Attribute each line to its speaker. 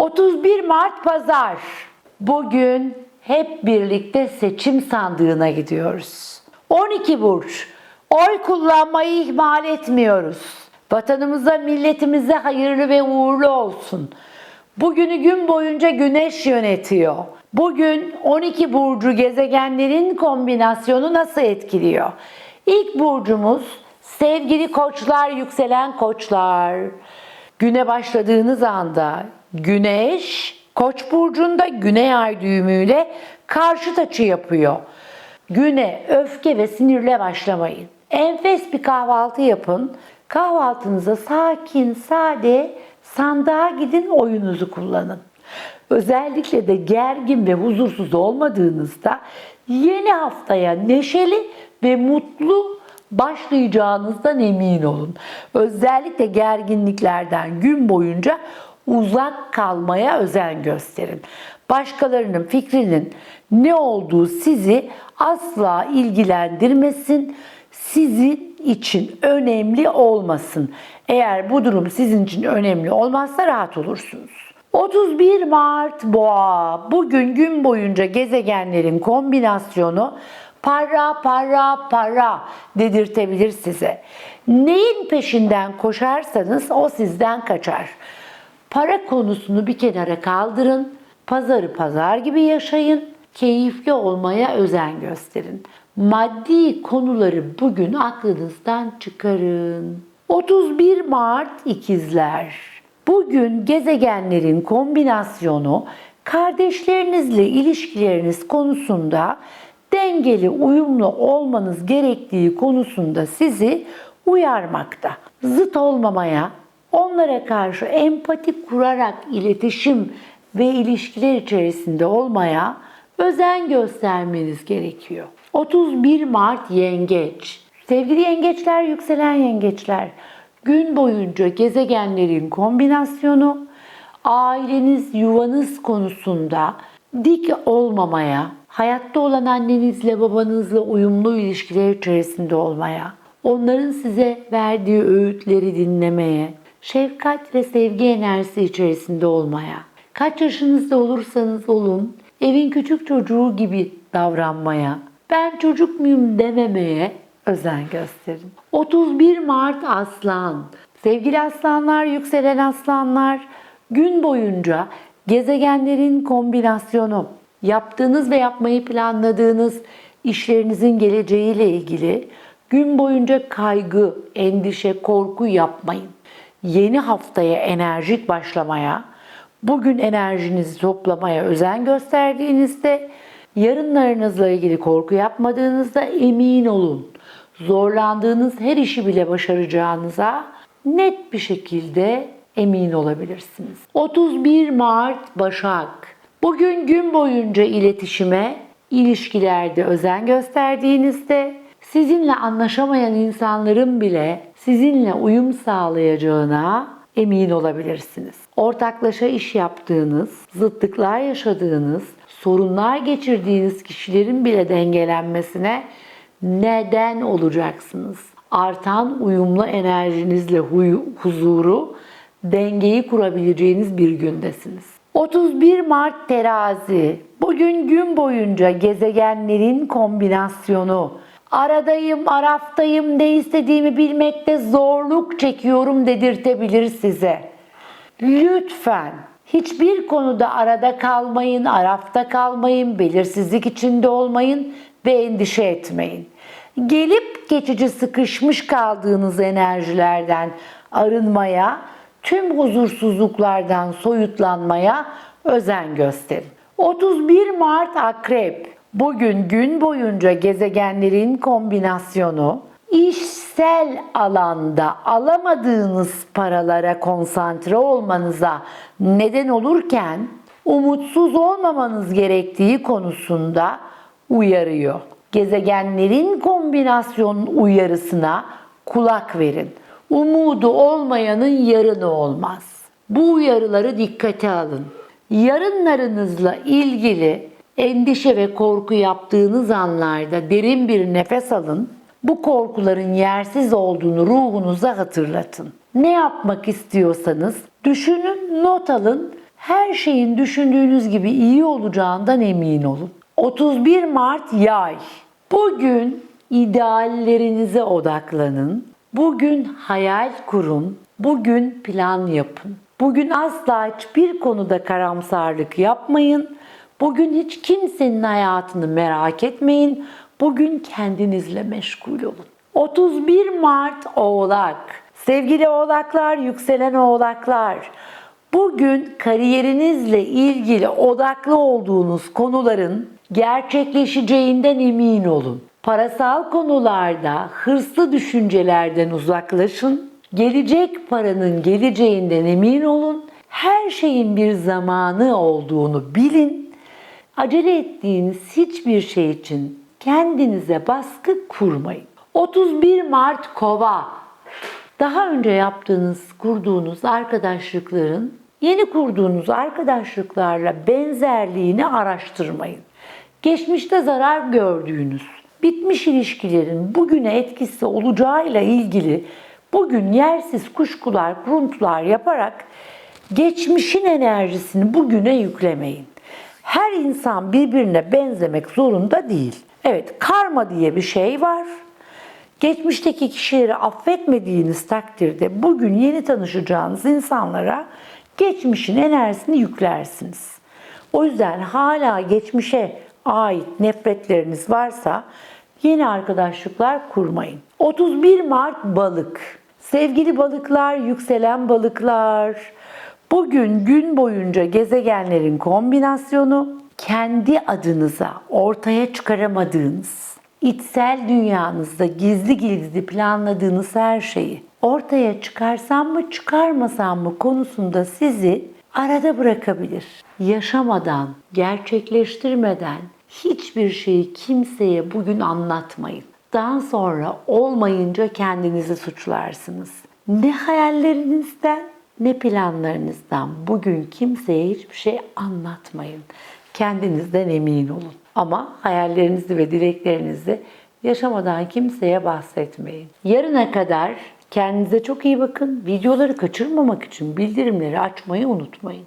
Speaker 1: 31 Mart Pazar. Bugün hep birlikte seçim sandığına gidiyoruz. 12 burç. Oy kullanmayı ihmal etmiyoruz. Vatanımıza, milletimize hayırlı ve uğurlu olsun. Bugünü gün boyunca güneş yönetiyor. Bugün 12 burcu gezegenlerin kombinasyonu nasıl etkiliyor? İlk burcumuz sevgili koçlar, yükselen koçlar. Güne başladığınız anda güneş koç burcunda güney ay düğümüyle karşıt açı yapıyor. Güne öfke ve sinirle başlamayın. Enfes bir kahvaltı yapın. Kahvaltınıza sakin, sade, sandığa gidin oyunuzu kullanın. Özellikle de gergin ve huzursuz olmadığınızda yeni haftaya neşeli ve mutlu başlayacağınızdan emin olun. Özellikle gerginliklerden gün boyunca uzak kalmaya özen gösterin. Başkalarının fikrinin ne olduğu sizi asla ilgilendirmesin. Sizin için önemli olmasın. Eğer bu durum sizin için önemli olmazsa rahat olursunuz. 31 Mart Boğa. Bugün gün boyunca gezegenlerin kombinasyonu para para para dedirtebilir size. Neyin peşinden koşarsanız o sizden kaçar. Para konusunu bir kenara kaldırın. Pazarı pazar gibi yaşayın. Keyifli olmaya özen gösterin. Maddi konuları bugün aklınızdan çıkarın. 31 Mart ikizler. Bugün gezegenlerin kombinasyonu kardeşlerinizle ilişkileriniz konusunda dengeli, uyumlu olmanız gerektiği konusunda sizi uyarmakta. Zıt olmamaya, onlara karşı empati kurarak iletişim ve ilişkiler içerisinde olmaya özen göstermeniz gerekiyor. 31 Mart Yengeç. Sevgili yengeçler, yükselen yengeçler, gün boyunca gezegenlerin kombinasyonu aileniz, yuvanız konusunda dik olmamaya, hayatta olan annenizle babanızla uyumlu ilişkiler içerisinde olmaya, onların size verdiği öğütleri dinlemeye, şefkat ve sevgi enerjisi içerisinde olmaya, kaç yaşınızda olursanız olun, evin küçük çocuğu gibi davranmaya, ben çocuk muyum dememeye özen gösterin. 31 Mart Aslan. Sevgili aslanlar, yükselen aslanlar, gün boyunca gezegenlerin kombinasyonu, yaptığınız ve yapmayı planladığınız işlerinizin geleceğiyle ilgili gün boyunca kaygı, endişe, korku yapmayın. Yeni haftaya enerjik başlamaya, bugün enerjinizi toplamaya özen gösterdiğinizde yarınlarınızla ilgili korku yapmadığınızda emin olun. Zorlandığınız her işi bile başaracağınıza net bir şekilde emin olabilirsiniz. 31 Mart Başak. Bugün gün boyunca iletişime, ilişkilerde özen gösterdiğinizde sizinle anlaşamayan insanların bile sizinle uyum sağlayacağına emin olabilirsiniz. Ortaklaşa iş yaptığınız, zıtlıklar yaşadığınız, sorunlar geçirdiğiniz kişilerin bile dengelenmesine neden olacaksınız? Artan uyumlu enerjinizle huzuru, dengeyi kurabileceğiniz bir gündesiniz. 31 Mart Terazi. Bugün gün boyunca gezegenlerin kombinasyonu. Aradayım, araftayım, ne istediğimi bilmekte zorluk çekiyorum dedirtebilir size. Lütfen hiçbir konuda arada kalmayın, arafta kalmayın, belirsizlik içinde olmayın ve endişe etmeyin. Gelip geçici sıkışmış kaldığınız enerjilerden arınmaya, tüm huzursuzluklardan soyutlanmaya özen gösterin. 31 Mart Akrep. Bugün gün boyunca gezegenlerin kombinasyonu işsel alanda alamadığınız paralara konsantre olmanıza neden olurken umutsuz olmamanız gerektiği konusunda uyarıyor. Gezegenlerin kombinasyon uyarısına kulak verin. Umudu olmayanın yarını olmaz. Bu uyarıları dikkate alın. Yarınlarınızla ilgili endişe ve korku yaptığınız anlarda derin bir nefes alın. Bu korkuların yersiz olduğunu ruhunuza hatırlatın. Ne yapmak istiyorsanız düşünün, not alın. Her şeyin düşündüğünüz gibi iyi olacağından emin olun. 31 Mart yay. Bugün ideallerinize odaklanın. Bugün hayal kurun. Bugün plan yapın. Bugün asla hiçbir konuda karamsarlık yapmayın. Bugün hiç kimsenin hayatını merak etmeyin. Bugün kendinizle meşgul olun. 31 Mart Oğlak. Sevgili Oğlaklar, yükselen Oğlaklar. Bugün kariyerinizle ilgili odaklı olduğunuz konuların gerçekleşeceğinden emin olun. Parasal konularda hırslı düşüncelerden uzaklaşın. Gelecek paranın geleceğinden emin olun. Her şeyin bir zamanı olduğunu bilin. Acele ettiğiniz hiçbir şey için kendinize baskı kurmayın. 31 Mart Kova daha önce yaptığınız, kurduğunuz arkadaşlıkların yeni kurduğunuz arkadaşlıklarla benzerliğini araştırmayın. Geçmişte zarar gördüğünüz, bitmiş ilişkilerin bugüne etkisi olacağıyla ilgili bugün yersiz kuşkular, kuruntular yaparak geçmişin enerjisini bugüne yüklemeyin. Her insan birbirine benzemek zorunda değil. Evet, karma diye bir şey var. Geçmişteki kişileri affetmediğiniz takdirde bugün yeni tanışacağınız insanlara geçmişin enerjisini yüklersiniz. O yüzden hala geçmişe ait nefretleriniz varsa yeni arkadaşlıklar kurmayın. 31 Mart balık. Sevgili balıklar, yükselen balıklar. Bugün gün boyunca gezegenlerin kombinasyonu kendi adınıza ortaya çıkaramadığınız içsel dünyanızda gizli gizli planladığınız her şeyi ortaya çıkarsam mı çıkarmasam mı konusunda sizi arada bırakabilir. Yaşamadan, gerçekleştirmeden hiçbir şeyi kimseye bugün anlatmayın. Daha sonra olmayınca kendinizi suçlarsınız. Ne hayallerinizden ne planlarınızdan bugün kimseye hiçbir şey anlatmayın. Kendinizden emin olun. Ama hayallerinizi ve dileklerinizi yaşamadan kimseye bahsetmeyin. Yarına kadar kendinize çok iyi bakın. Videoları kaçırmamak için bildirimleri açmayı unutmayın.